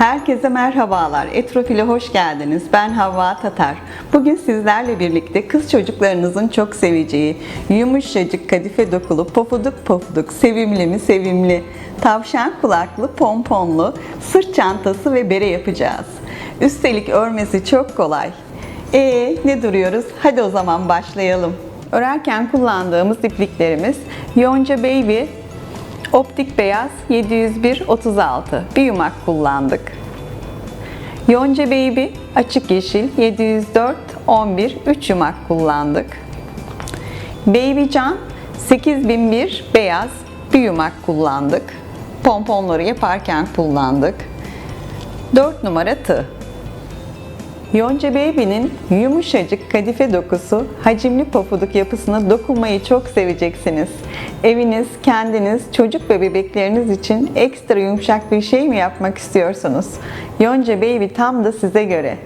Herkese merhabalar. Etrofil'e hoş geldiniz. Ben Havva Tatar. Bugün sizlerle birlikte kız çocuklarınızın çok seveceği, yumuşacık kadife dokulu, pofuduk pofuduk, sevimli mi sevimli, tavşan kulaklı, pomponlu, sırt çantası ve bere yapacağız. Üstelik örmesi çok kolay. Ee ne duruyoruz? Hadi o zaman başlayalım. Örerken kullandığımız ipliklerimiz Yonca Baby Optik beyaz 701 36 bir yumak kullandık. Yonca Baby açık yeşil 704 11 3 yumak kullandık. Baby Can 8001 beyaz bir yumak kullandık. Pomponları yaparken kullandık. 4 numara tığ. Yonca Baby'nin yumuşacık kadife dokusu, hacimli pofuduk yapısına dokunmayı çok seveceksiniz. Eviniz, kendiniz, çocuk ve bebekleriniz için ekstra yumuşak bir şey mi yapmak istiyorsunuz? Yonca Baby tam da size göre.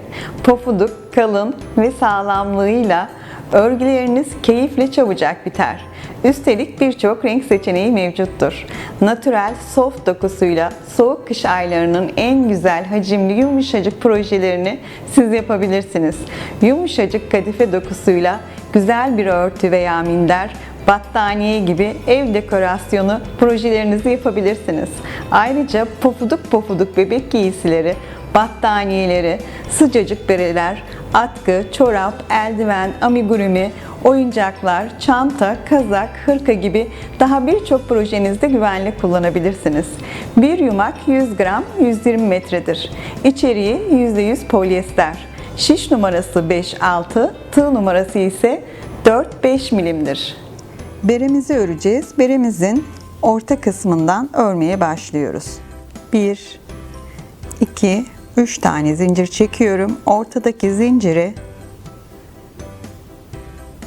Pofuduk, kalın ve sağlamlığıyla örgüleriniz keyifle çabucak biter. Üstelik birçok renk seçeneği mevcuttur. Natürel soft dokusuyla soğuk kış aylarının en güzel hacimli yumuşacık projelerini siz yapabilirsiniz. Yumuşacık kadife dokusuyla güzel bir örtü veya minder, battaniye gibi ev dekorasyonu projelerinizi yapabilirsiniz. Ayrıca pofuduk pofuduk bebek giysileri, battaniyeleri, sıcacık bereler, atkı, çorap, eldiven, amigurumi, oyuncaklar, çanta, kazak, hırka gibi daha birçok projenizde güvenli kullanabilirsiniz. Bir yumak 100 gram 120 metredir. İçeriği %100 polyester. Şiş numarası 5-6, tığ numarası ise 4-5 milimdir. Beremizi öreceğiz. Beremizin orta kısmından örmeye başlıyoruz. 1 2 3 tane zincir çekiyorum. Ortadaki zincire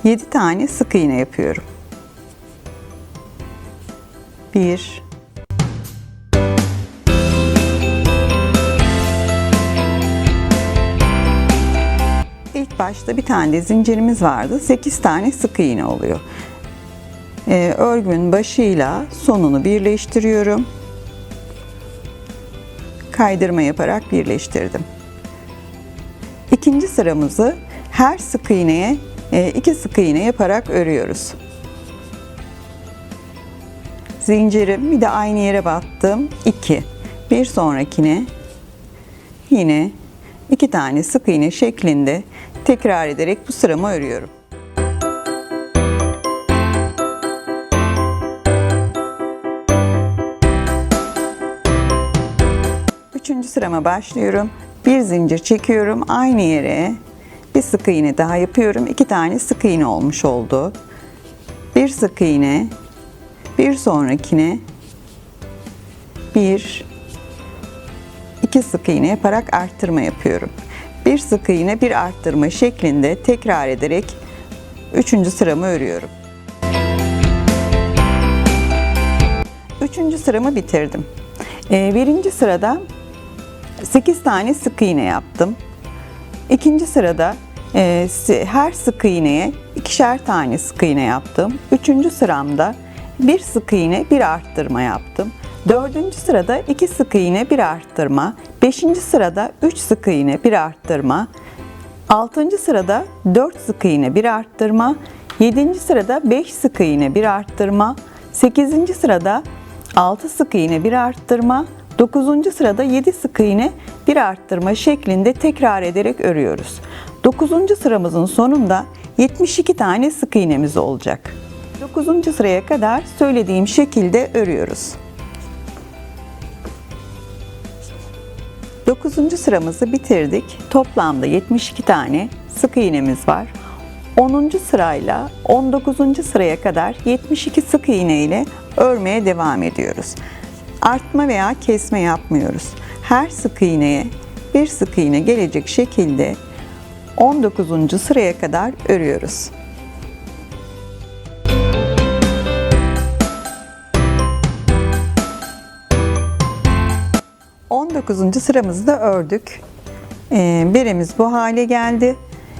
7 tane sık iğne yapıyorum. 1 İlk başta bir tane de zincirimiz vardı. 8 tane sık iğne oluyor. Ee, örgümün başıyla sonunu birleştiriyorum. Kaydırma yaparak birleştirdim. İkinci sıramızı her sık iğneye iki sık iğne yaparak örüyoruz. Zincirim bir de aynı yere battım. 2. Bir sonrakine yine iki tane sık iğne şeklinde tekrar ederek bu sıramı örüyorum. Üçüncü sırama başlıyorum. Bir zincir çekiyorum. Aynı yere bir sık iğne daha yapıyorum. İki tane sık iğne olmuş oldu. Bir sık iğne, bir sonrakine bir, iki sık iğne yaparak arttırma yapıyorum. Bir sık iğne, bir arttırma şeklinde tekrar ederek üçüncü sıramı örüyorum. Üçüncü sıramı bitirdim. Ee, birinci sırada 8 tane sık iğne yaptım. İkinci sırada e, her sık iğneye ikişer tane sık iğne yaptım. Üçüncü sıramda bir sık iğne bir arttırma yaptım. Dördüncü sırada iki sık iğne bir arttırma. Beşinci sırada üç sık iğne bir arttırma. Altıncı sırada dört sık iğne bir arttırma. Yedinci sırada beş sık iğne bir arttırma. Sekizinci sırada altı sık iğne bir arttırma. 9. sırada 7 sık iğne bir arttırma şeklinde tekrar ederek örüyoruz. 9. sıramızın sonunda 72 tane sık iğnemiz olacak. 9. sıraya kadar söylediğim şekilde örüyoruz. 9. sıramızı bitirdik. Toplamda 72 tane sık iğnemiz var. 10. sırayla 19. sıraya kadar 72 sık iğne ile örmeye devam ediyoruz artma veya kesme yapmıyoruz. Her sık iğneye bir sık iğne gelecek şekilde 19. sıraya kadar örüyoruz. Dokuzuncu sıramızı da ördük. Ee, beremiz bu hale geldi.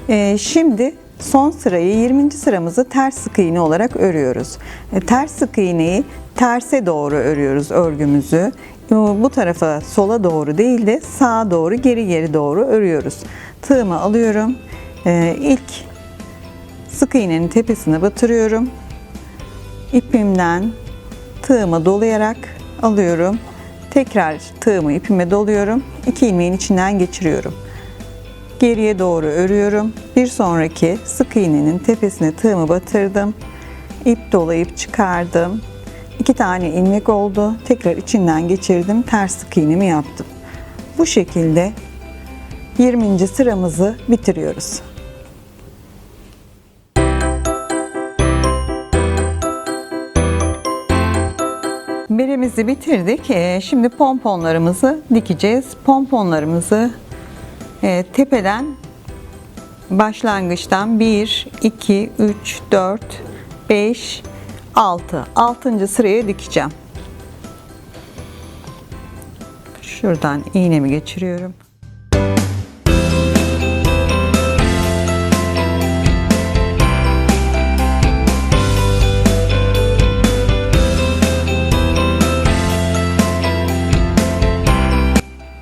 Ee, şimdi son sırayı 20. sıramızı ters sık iğne olarak örüyoruz. Ee, ters sık iğneyi terse doğru örüyoruz örgümüzü. Bu tarafa sola doğru değil de sağa doğru geri geri doğru örüyoruz. Tığımı alıyorum. Ee, ilk sık iğnenin tepesine batırıyorum. İpimden tığımı dolayarak alıyorum. Tekrar tığımı ipime doluyorum. İki ilmeğin içinden geçiriyorum. Geriye doğru örüyorum. Bir sonraki sık iğnenin tepesine tığımı batırdım. İp dolayıp çıkardım. İki tane ilmek oldu. Tekrar içinden geçirdim. Ters sık iğnemi yaptım. Bu şekilde 20. sıramızı bitiriyoruz. Beremizi bitirdik. Ee, Şimdi pomponlarımızı dikeceğiz. Pomponlarımızı e, tepeden başlangıçtan 1, 2, 3, 4, 5, 6. 6. sıraya dikeceğim. Şuradan iğnemi geçiriyorum.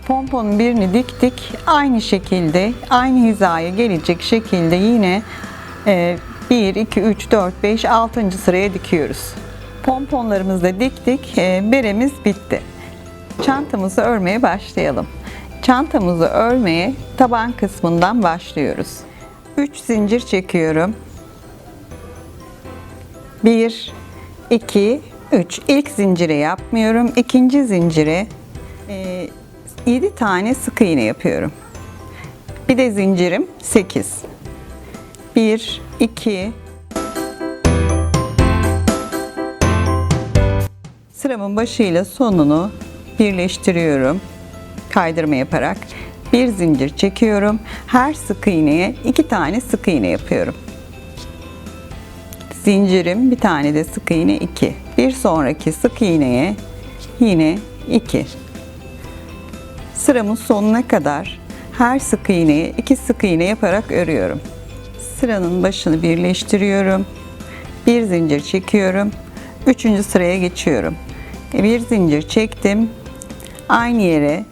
Pomponun birini diktik. Aynı şekilde, aynı hizaya gelecek şekilde yine e, 1, 2, 3, 4, 5, 6. sıraya dikiyoruz. Pomponlarımızı da diktik. E, beremiz bitti. Çantamızı örmeye başlayalım. Çantamızı örmeye taban kısmından başlıyoruz. 3 zincir çekiyorum. 1, 2, 3. İlk zincire yapmıyorum. İkinci zincire e, 7 tane sık iğne yapıyorum. Bir de zincirim 8. 1, 2, Sıramın başıyla sonunu birleştiriyorum. Kaydırma yaparak bir zincir çekiyorum. Her sık iğneye iki tane sık iğne yapıyorum. Zincirim bir tane de sık iğne 2. Bir sonraki sık iğneye yine 2. Sıramın sonuna kadar her sık iğneye iki sık iğne yaparak örüyorum. Sıranın başını birleştiriyorum. Bir zincir çekiyorum. Üçüncü sıraya geçiyorum. E, Bir zincir çektim. Aynı yere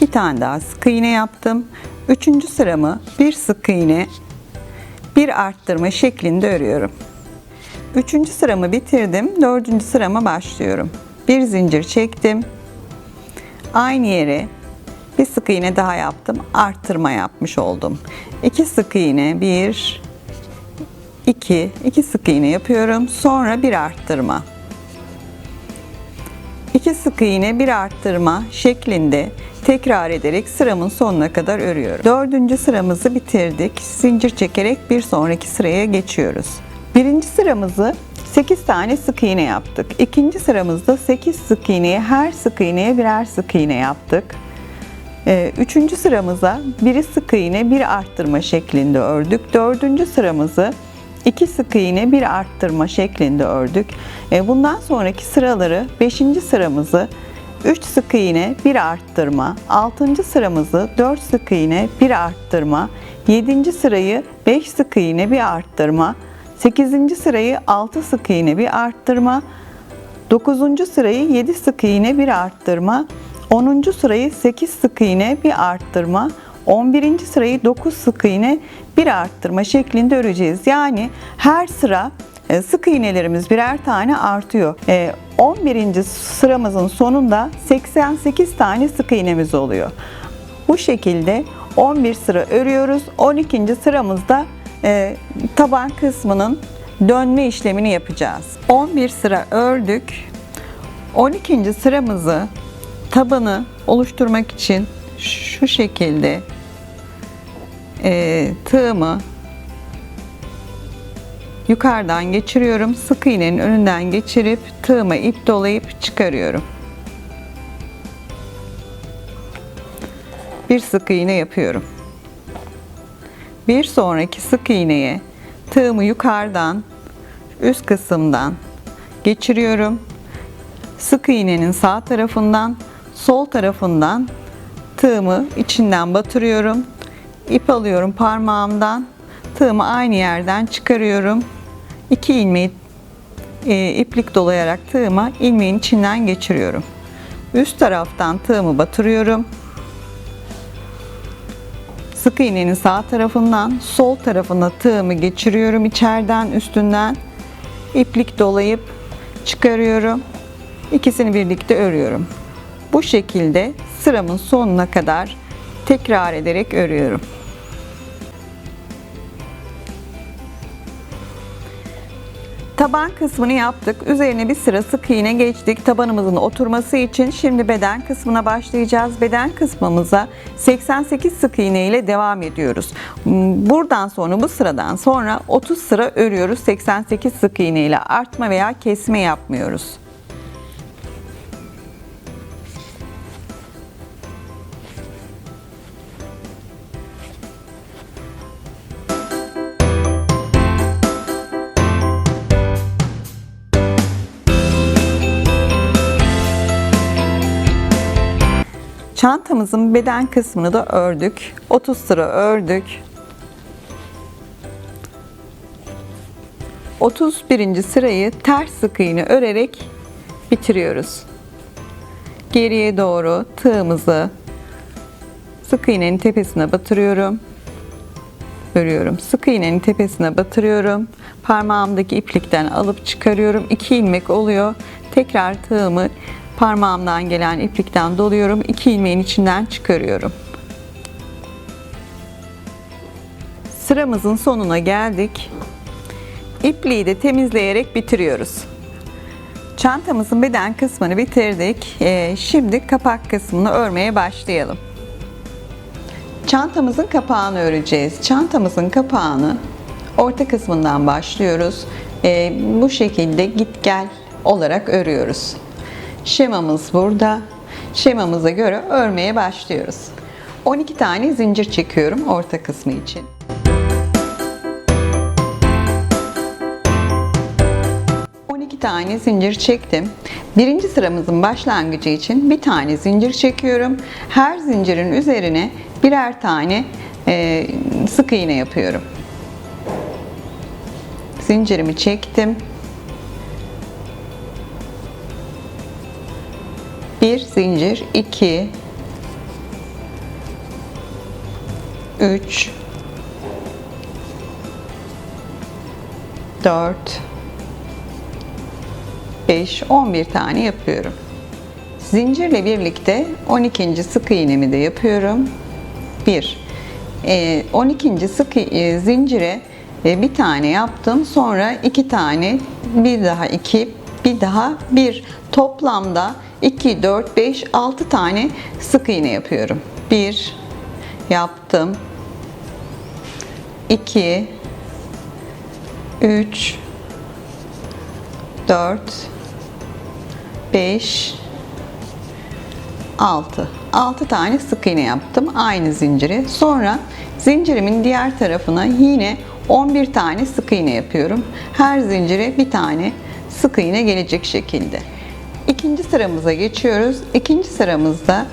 bir tane daha sık iğne yaptım. Üçüncü sıramı bir sık iğne, bir arttırma şeklinde örüyorum. Üçüncü sıramı bitirdim. Dördüncü sırama başlıyorum. Bir zincir çektim. Aynı yere bir sık iğne daha yaptım. Arttırma yapmış oldum. İki sık iğne, bir, iki, iki sık iğne yapıyorum. Sonra bir arttırma. İki sık iğne, bir arttırma şeklinde tekrar ederek sıramın sonuna kadar örüyorum. Dördüncü sıramızı bitirdik. Zincir çekerek bir sonraki sıraya geçiyoruz. Birinci sıramızı 8 tane sık iğne yaptık. İkinci sıramızda 8 sık iğneye her sık iğneye birer sık iğne yaptık. Ee, Üçüncü sıramıza biri sık iğne bir arttırma şeklinde ördük. Dördüncü sıramızı iki sık iğne bir arttırma şeklinde ördük. Ee, Bundan sonraki sıraları beşinci sıramızı 3 sık iğne bir arttırma, 6. sıramızı 4 sık iğne bir arttırma, 7. sırayı 5 sık iğne bir arttırma, 8. sırayı 6 sık iğne bir arttırma, 9. sırayı 7 sık iğne bir arttırma, 10. sırayı 8 sık iğne bir arttırma, 11. sırayı 9 sık iğne bir arttırma şeklinde öreceğiz. Yani her sıra e, sık iğnelerimiz birer tane artıyor. E, 11. sıramızın sonunda 88 tane sık iğnemiz oluyor. Bu şekilde 11 sıra örüyoruz. 12. sıramızda e, taban kısmının dönme işlemini yapacağız. 11 sıra ördük. 12. sıramızı tabanı oluşturmak için şu şekilde e, tığımı yukarıdan geçiriyorum. Sık iğnenin önünden geçirip tığıma ip dolayıp çıkarıyorum. Bir sık iğne yapıyorum. Bir sonraki sık iğneye tığımı yukarıdan üst kısımdan geçiriyorum. Sık iğnenin sağ tarafından sol tarafından tığımı içinden batırıyorum. İp alıyorum parmağımdan. Tığımı aynı yerden çıkarıyorum. İki ilmeği e, iplik dolayarak tığıma ilmeğin içinden geçiriyorum. Üst taraftan tığımı batırıyorum. Sık iğnenin sağ tarafından sol tarafına tığımı geçiriyorum içeriden üstünden iplik dolayıp çıkarıyorum. İkisini birlikte örüyorum. Bu şekilde sıramın sonuna kadar tekrar ederek örüyorum. Taban kısmını yaptık. Üzerine bir sıra sık iğne geçtik. Tabanımızın oturması için şimdi beden kısmına başlayacağız. Beden kısmımıza 88 sık iğne ile devam ediyoruz. Buradan sonra bu sıradan sonra 30 sıra örüyoruz. 88 sık iğne ile artma veya kesme yapmıyoruz. Çantamızın beden kısmını da ördük. 30 sıra ördük. 31. sırayı ters sık iğne örerek bitiriyoruz. Geriye doğru tığımızı sık iğnenin tepesine batırıyorum. Örüyorum. Sık iğnenin tepesine batırıyorum. Parmağımdaki iplikten alıp çıkarıyorum. 2 ilmek oluyor. Tekrar tığımı parmağımdan gelen iplikten doluyorum. 2 ilmeğin içinden çıkarıyorum. Sıramızın sonuna geldik. İpliği de temizleyerek bitiriyoruz. Çantamızın beden kısmını bitirdik. Ee, şimdi kapak kısmını örmeye başlayalım. Çantamızın kapağını öreceğiz. Çantamızın kapağını orta kısmından başlıyoruz. Ee, bu şekilde git gel olarak örüyoruz. Şemamız burada. Şemamıza göre örmeye başlıyoruz. 12 tane zincir çekiyorum orta kısmı için. tane zincir çektim. Birinci sıramızın başlangıcı için bir tane zincir çekiyorum. Her zincirin üzerine birer tane e, sık iğne yapıyorum. Zincirimi çektim. Bir zincir, iki, üç, dört, 5, 11 tane yapıyorum. Zincirle birlikte 12. sık iğnemi de yapıyorum. 1. 12. sık e, zincire e, bir tane yaptım. Sonra iki tane, bir daha iki, bir daha bir. Toplamda 2, 4, 5, 6 tane sık iğne yapıyorum. 1 yaptım. 2 3 4 5 6 6 tane sık iğne yaptım aynı zinciri. Sonra zincirimin diğer tarafına yine 11 tane sık iğne yapıyorum. Her zincire bir tane sık iğne gelecek şekilde. İkinci sıramıza geçiyoruz. İkinci sıramızda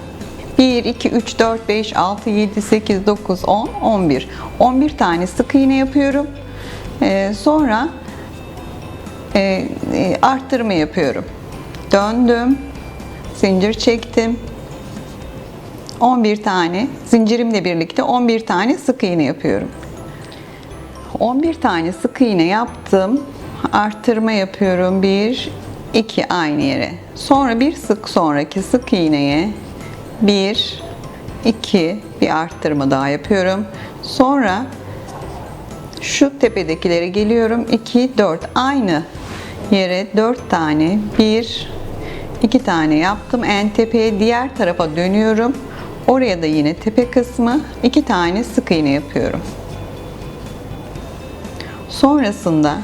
1, 2, 3, 4, 5, 6, 7, 8, 9, 10, 11. 11 tane sık iğne yapıyorum. Ee, sonra e, e, arttırma yapıyorum. Döndüm. Zincir çektim. 11 tane zincirimle birlikte 11 tane sık iğne yapıyorum. 11 tane sık iğne yaptım. Arttırma yapıyorum. 1 2 aynı yere. Sonra bir sık sonraki sık iğneye 1 2 bir arttırma daha yapıyorum. Sonra şu tepedekilere geliyorum. 2 4 aynı yere 4 tane 1 2 tane yaptım. En tepeye diğer tarafa dönüyorum. Oraya da yine tepe kısmı 2 tane sık iğne yapıyorum. Sonrasında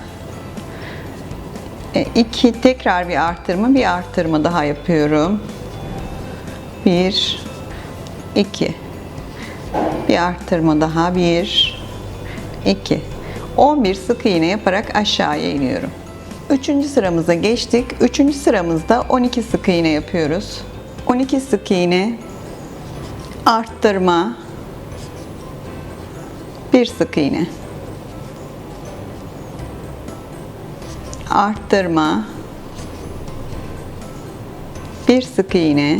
2 e, tekrar bir arttırma, bir arttırma daha yapıyorum. 1 2 bir arttırma daha 1 2 11 sık iğne yaparak aşağıya iniyorum. Üçüncü sıramıza geçtik. Üçüncü sıramızda 12 sık iğne yapıyoruz. 12 sık iğne arttırma bir sık iğne arttırma Bir sık iğne.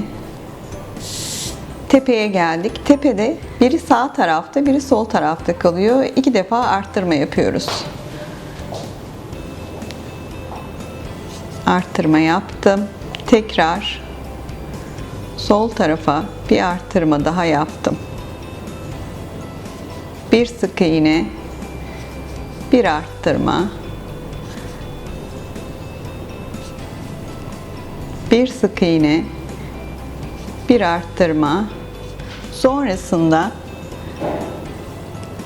Tepeye geldik. Tepede biri sağ tarafta, biri sol tarafta kalıyor. İki defa arttırma yapıyoruz. Arttırma yaptım. Tekrar sol tarafa bir arttırma daha yaptım. Bir sık iğne, bir arttırma, bir sık iğne, bir arttırma. Sonrasında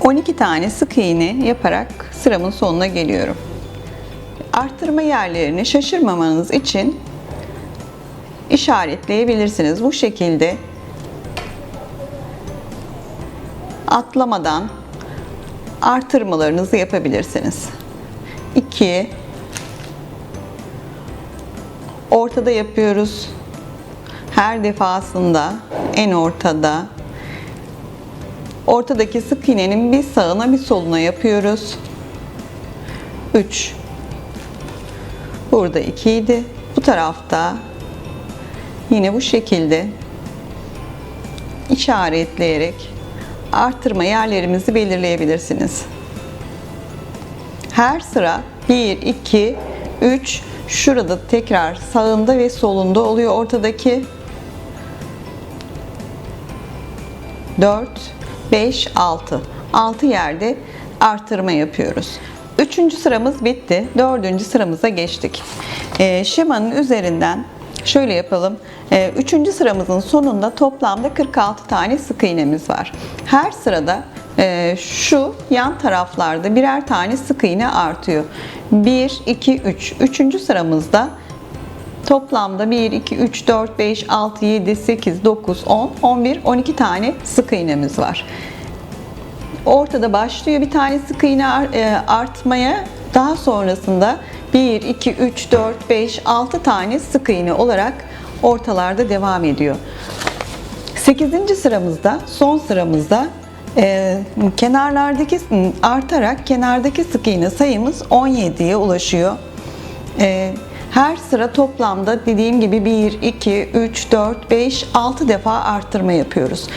12 tane sık iğne yaparak sıramın sonuna geliyorum. Arttırma yerlerini şaşırmamanız için işaretleyebilirsiniz. Bu şekilde atlamadan artırmalarınızı yapabilirsiniz. 2 Ortada yapıyoruz. Her defasında en ortada ortadaki sık iğnenin bir sağına bir soluna yapıyoruz. 3 Burada 2 idi. Bu tarafta yine bu şekilde işaretleyerek artırma yerlerimizi belirleyebilirsiniz. Her sıra 1, 2, 3 şurada tekrar sağında ve solunda oluyor ortadaki 4, 5, 6. 6 yerde artırma yapıyoruz. Üçüncü sıramız bitti. Dördüncü sıramıza geçtik. Ee, şemanın üzerinden şöyle yapalım. Ee, üçüncü sıramızın sonunda toplamda 46 tane sık iğnemiz var. Her sırada e, şu yan taraflarda birer tane sık iğne artıyor. 1, 2, 3. Üçüncü sıramızda Toplamda 1, 2, 3, 4, 5, 6, 7, 8, 9, 10, 11, 12 tane sık iğnemiz var. Ortada başlıyor bir tane sık iğne e, artmaya. Daha sonrasında 1, 2, 3, 4, 5, 6 tane sık iğne olarak ortalarda devam ediyor. 8. sıramızda, son sıramızda e, kenarlardaki artarak kenardaki sık iğne sayımız 17'ye ulaşıyor. E, her sıra toplamda dediğim gibi 1, 2, 3, 4, 5, 6 defa arttırma yapıyoruz.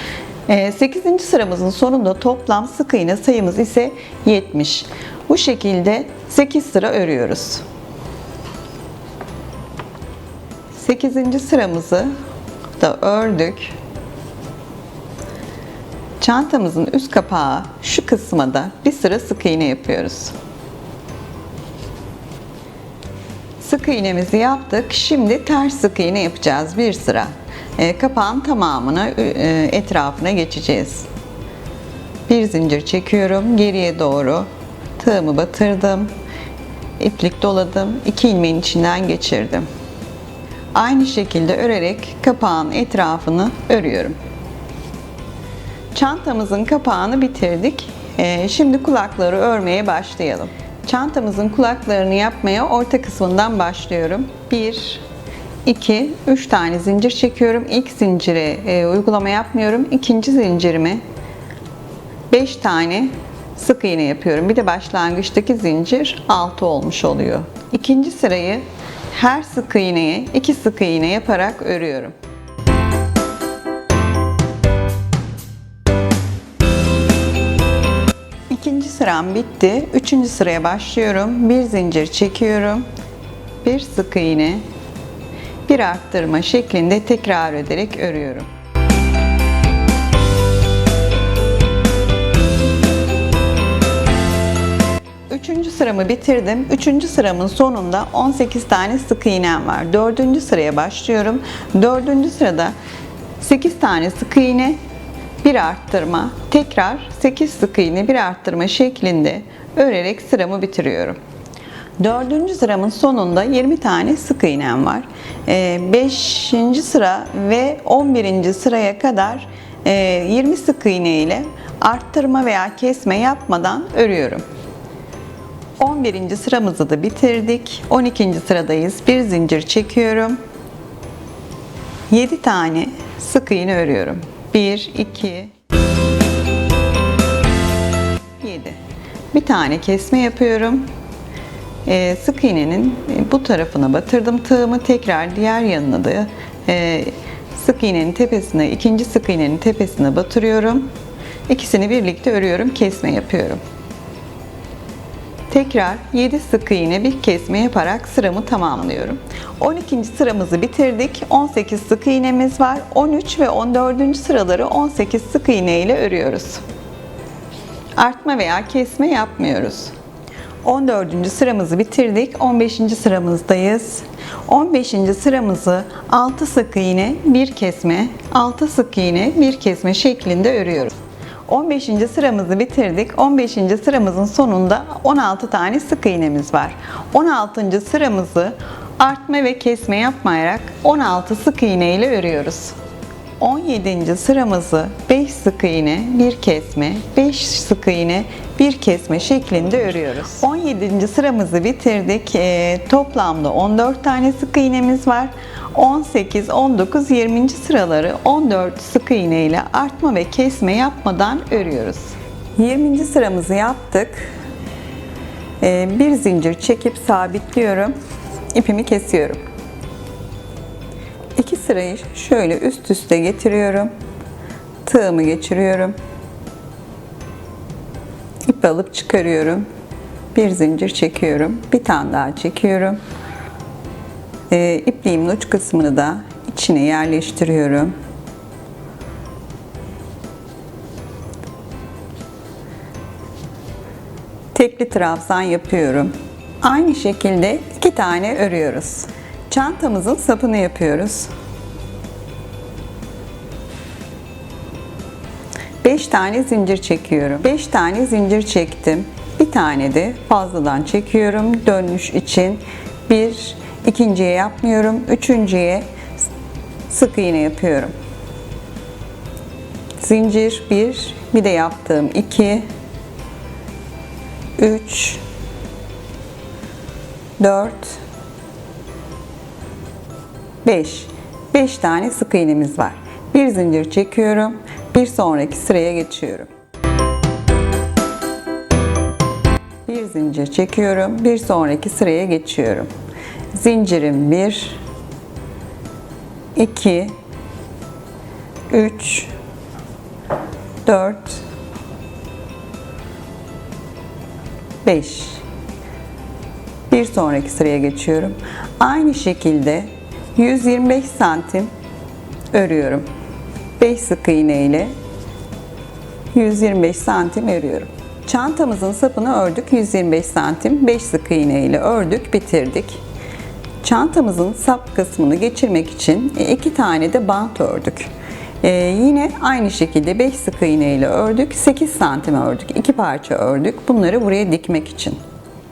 8. Ee, sıramızın sonunda toplam sık iğne sayımız ise 70. Bu şekilde 8 sıra örüyoruz. 8. sıramızı da ördük. Çantamızın üst kapağı şu kısma da bir sıra sık iğne yapıyoruz. Sık iğnemizi yaptık. Şimdi ters sık iğne yapacağız bir sıra. E, kapağın tamamına e, etrafına geçeceğiz. Bir zincir çekiyorum. Geriye doğru tığımı batırdım. iplik doladım. iki ilmeğin içinden geçirdim. Aynı şekilde örerek kapağın etrafını örüyorum. Çantamızın kapağını bitirdik. E, şimdi kulakları örmeye başlayalım. Çantamızın kulaklarını yapmaya orta kısmından başlıyorum. 1, 2, 3 tane zincir çekiyorum. İlk zincire uygulama yapmıyorum. İkinci zincirimi 5 tane sık iğne yapıyorum. Bir de başlangıçtaki zincir 6 olmuş oluyor. İkinci sırayı her sık iğneye 2 sık iğne yaparak örüyorum. Sıram bitti. Üçüncü sıraya başlıyorum. Bir zincir çekiyorum. Bir sık iğne. Bir arttırma şeklinde tekrar ederek örüyorum. Üçüncü sıramı bitirdim. Üçüncü sıramın sonunda 18 tane sık iğnem var. Dördüncü sıraya başlıyorum. Dördüncü sırada 8 tane sık iğne, bir arttırma, tekrar 8 sık iğne bir arttırma şeklinde örerek sıramı bitiriyorum. Dördüncü sıramın sonunda 20 tane sık iğnem var. 5. Ee, sıra ve 11. sıraya kadar 20 e, sık iğne ile arttırma veya kesme yapmadan örüyorum. 11. sıramızı da bitirdik. 12. sıradayız. Bir zincir çekiyorum. 7 tane sık iğne örüyorum. 1, 2, 7. Bir tane kesme yapıyorum. Ee, sık iğnenin bu tarafına batırdım tığımı tekrar diğer yanına da e, sık iğnenin tepesine, ikinci sık iğnenin tepesine batırıyorum. İkisini birlikte örüyorum, kesme yapıyorum. Tekrar 7 sık iğne bir kesme yaparak sıramı tamamlıyorum. 12. sıramızı bitirdik. 18 sık iğnemiz var. 13 ve 14. sıraları 18 sık iğne ile örüyoruz. Artma veya kesme yapmıyoruz. 14. sıramızı bitirdik. 15. sıramızdayız. 15. sıramızı 6 sık iğne, bir kesme, 6 sık iğne, bir kesme şeklinde örüyoruz. 15. sıramızı bitirdik. 15. sıramızın sonunda 16 tane sık iğnemiz var. 16. sıramızı artma ve kesme yapmayarak 16 sık iğne ile örüyoruz. 17. sıramızı 5 sık iğne, bir kesme, 5 sık iğne, bir kesme şeklinde örüyoruz. 17. sıramızı bitirdik. Ee, toplamda 14 tane sık iğnemiz var. 18, 19, 20. sıraları 14 sık iğne ile artma ve kesme yapmadan örüyoruz. 20. sıramızı yaptık. Ee, bir zincir çekip sabitliyorum. İpimi kesiyorum. İki sırayı şöyle üst üste getiriyorum. Tığımı geçiriyorum. İp alıp çıkarıyorum. Bir zincir çekiyorum. Bir tane daha çekiyorum. Ee, ipliğimin uç kısmını da içine yerleştiriyorum. Tekli trabzan yapıyorum. Aynı şekilde iki tane örüyoruz. Çantamızın sapını yapıyoruz. 5 tane zincir çekiyorum. 5 tane zincir çektim. Bir tane de fazladan çekiyorum dönüş için. Bir, ikinciye yapmıyorum. Üçüncüye sık iğne yapıyorum. Zincir 1, bir de yaptığım 2, 3, 4, 5. 5 tane sık iğnemiz var. Bir zincir çekiyorum. Bir sonraki sıraya geçiyorum. Bir zincir çekiyorum. Bir sonraki sıraya geçiyorum. Zincirim 1 2 3 4 5 bir sonraki sıraya geçiyorum. Aynı şekilde 125 santim örüyorum. 5 sık iğne ile 125 santim örüyorum. Çantamızın sapını ördük 125 santim 5 sık iğne ile ördük bitirdik. Çantamızın sap kısmını geçirmek için iki tane de bant ördük. Ee, yine aynı şekilde 5 sık iğne ile ördük 8 santim ördük. iki parça ördük. Bunları buraya dikmek için.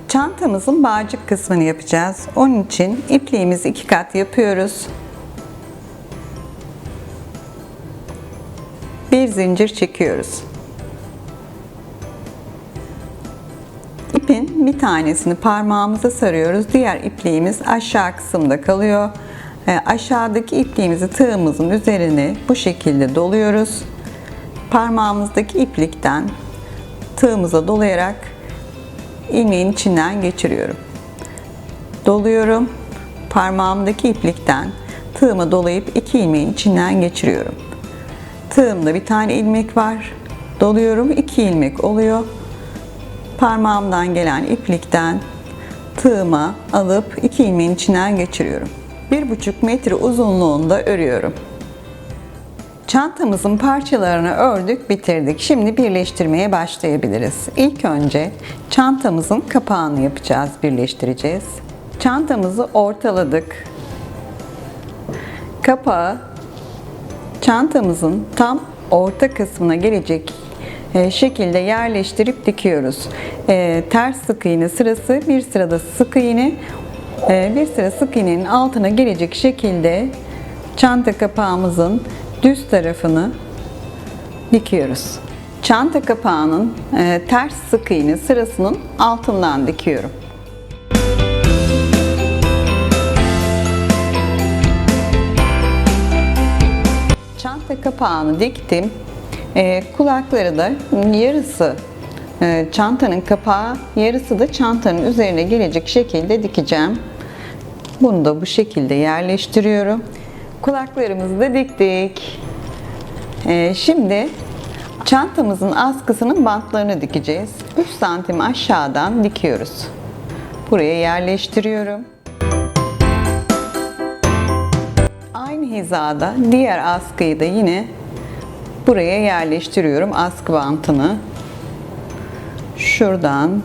Çantamızın bağcık kısmını yapacağız. Onun için ipliğimizi iki kat yapıyoruz. Bir zincir çekiyoruz. İpin bir tanesini parmağımıza sarıyoruz. Diğer ipliğimiz aşağı kısımda kalıyor. E, aşağıdaki ipliğimizi tığımızın üzerine bu şekilde doluyoruz. Parmağımızdaki iplikten tığımıza dolayarak ilmeğin içinden geçiriyorum. Doluyorum. Parmağımdaki iplikten tığıma dolayıp iki ilmeğin içinden geçiriyorum. Tığımda bir tane ilmek var. Doluyorum. iki ilmek oluyor. Parmağımdan gelen iplikten tığıma alıp iki ilmeğin içinden geçiriyorum. Bir buçuk metre uzunluğunda örüyorum. Çantamızın parçalarını ördük, bitirdik. Şimdi birleştirmeye başlayabiliriz. İlk önce çantamızın kapağını yapacağız, birleştireceğiz. Çantamızı ortaladık. Kapağı çantamızın tam orta kısmına gelecek şekilde yerleştirip dikiyoruz. E, ters sık iğne sırası, bir sırada sık iğne, e, bir sıra sık iğnenin altına gelecek şekilde çanta kapağımızın düz tarafını dikiyoruz. Çanta kapağının e, ters sık iğne sırasının altından dikiyorum. Çanta kapağını diktim. E, kulakları da yarısı e, çantanın kapağı, yarısı da çantanın üzerine gelecek şekilde dikeceğim. Bunu da bu şekilde yerleştiriyorum. Kulaklarımızı da diktik. Ee, şimdi çantamızın askısının bantlarını dikeceğiz. 3 santim aşağıdan dikiyoruz. Buraya yerleştiriyorum. Aynı hizada diğer askıyı da yine buraya yerleştiriyorum askı bantını. Şuradan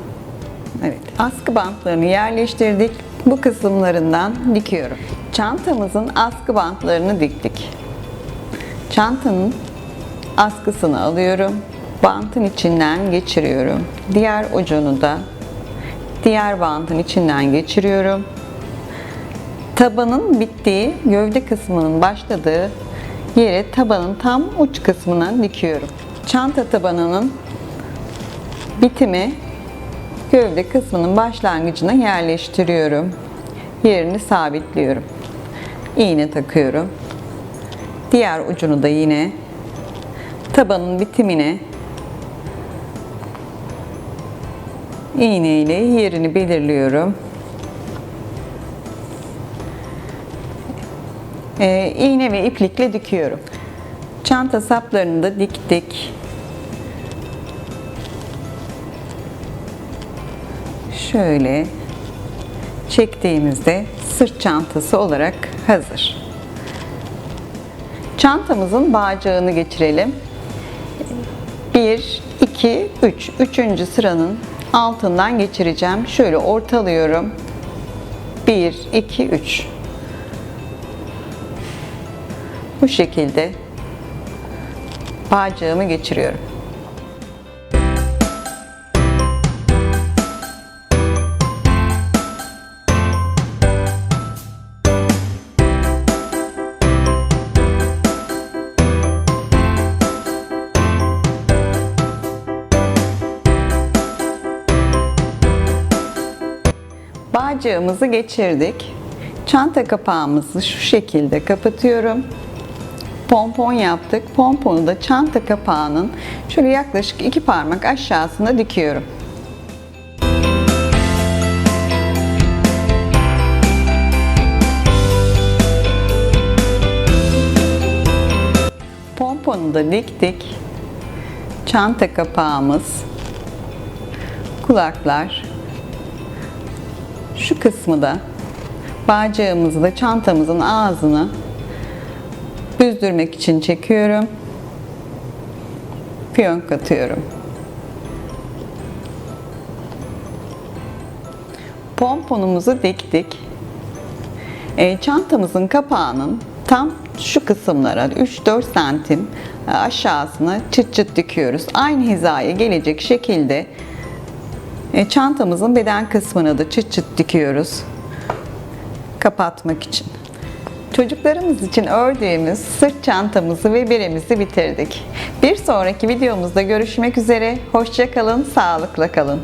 evet askı bantlarını yerleştirdik. Bu kısımlarından dikiyorum. Çantamızın askı bantlarını diktik. Çantanın askısını alıyorum. Bantın içinden geçiriyorum. Diğer ucunu da diğer bantın içinden geçiriyorum. Tabanın bittiği, gövde kısmının başladığı yere tabanın tam uç kısmına dikiyorum. Çanta tabanının bitimi gövde kısmının başlangıcına yerleştiriyorum. Yerini sabitliyorum. İğne takıyorum. Diğer ucunu da yine tabanın bitimine iğne ile yerini belirliyorum. Ee, iğne ve iplikle dikiyorum. Çanta saplarını da diktik. Şöyle çektiğimizde sırt çantası olarak hazır. Çantamızın bağcığını geçirelim. 1, 2, 3. Üçüncü sıranın altından geçireceğim. Şöyle ortalıyorum. 1, 2, 3. Bu şekilde bağcığımı geçiriyorum. Bağcığımızı geçirdik. Çanta kapağımızı şu şekilde kapatıyorum. Pompon yaptık. Pomponu da çanta kapağının şöyle yaklaşık iki parmak aşağısına dikiyorum. Pomponu da diktik. Çanta kapağımız, kulaklar, şu kısmı da bağcığımızı da çantamızın ağzını büzdürmek için çekiyorum. Fiyonk atıyorum. Pomponumuzu diktik. E, çantamızın kapağının tam şu kısımlara 3-4 santim aşağısına çıt çıt dikiyoruz. Aynı hizaya gelecek şekilde e, çantamızın beden kısmına da çıt çıt dikiyoruz. Kapatmak için. Çocuklarımız için ördüğümüz sırt çantamızı ve beremizi bitirdik. Bir sonraki videomuzda görüşmek üzere. Hoşça kalın, sağlıkla kalın.